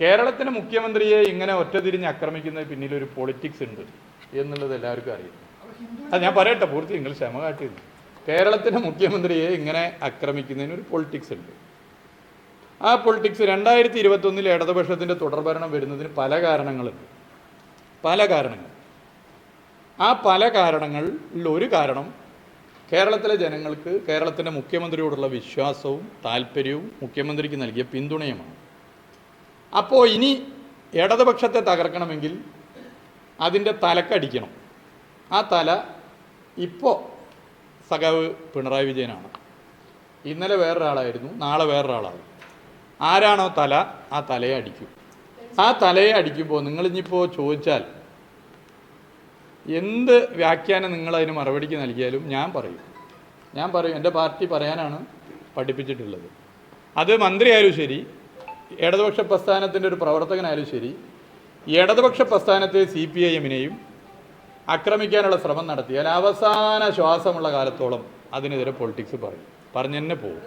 കേരളത്തിന് മുഖ്യമന്ത്രിയെ ഇങ്ങനെ ഒറ്റതിരിഞ്ഞ് ആക്രമിക്കുന്നതിന് പിന്നിൽ ഒരു പൊളിറ്റിക്സ് ഉണ്ട് എന്നുള്ളത് എല്ലാവർക്കും അറിയാം. അത് ഞാൻ പറയട്ടെ പൂർത്തി നിങ്ങൾ ക്ഷമ കാട്ടിയിരുന്നു കേരളത്തിന്റെ മുഖ്യമന്ത്രിയെ ഇങ്ങനെ ആക്രമിക്കുന്നതിന് ഒരു പൊളിറ്റിക്സ് ഉണ്ട്. ആ പൊളിറ്റിക്സ് രണ്ടായിരത്തി ഇരുപത്തൊന്നിൽ ഇടതുപക്ഷത്തിന്റെ തുടർഭരണം വരുന്നതിന് പല കാരണങ്ങളുണ്ട്. പല കാരണങ്ങൾ. ആ പല കാരണങ്ങളിൽ ഒരു കാരണം കേരളത്തിലെ ജനങ്ങൾക്ക് കേരളത്തിന്റെ മുഖ്യമന്ത്രിയോടുള്ള വിശ്വാസവും താല്പര്യവും മുഖ്യമന്ത്രിക്ക് നൽകിയ പിന്തുണയുമാണ്. അപ്പോൾ ഇനി ഇടതുപക്ഷത്തെ തകർക്കണമെങ്കിൽ അതിന്റെ തലക്കടിക്കണം. ആ തല ഇപ്പോൾ സഖാവ് പിണറായി വിജയനാണ്. ഇന്നലെ വേറൊരാളായിരുന്നു നാളെ വേറൊരാളാകും. ആരാണോ തല ആ തലയെ അടിക്കും. ആ തലയെ അടിക്കുമ്പോൾ നിങ്ങളിനിപ്പോൾ ചോദിച്ചാൽ എന്ത് വ്യാഖ്യാനം നിങ്ങളതിന് മറുപടിക്ക് നൽകിയാലും ഞാൻ പറയും. ഞാൻ പറയും എന്റെ പാർട്ടി പറയാനാണ് പഠിപ്പിച്ചിട്ടുള്ളത്. അത് മന്ത്രിയായാലും ശരി ഇടതുപക്ഷ പ്രസ്ഥാനത്തിന്റെ ഒരു പ്രവർത്തകനായാലും ശരി ഇടതുപക്ഷ പ്രസ്ഥാനത്തെ സി പി ഐ എമ്മിനെയും ആക്രമിക്കാനുള്ള ശ്രമം നടത്തിയാൽ അവസാന ശ്വാസമുള്ള കാലത്തോളം അതിനെതിരെ പൊളിറ്റിക്സ് പറയും. പറഞ്ഞു തന്നെ പോകും.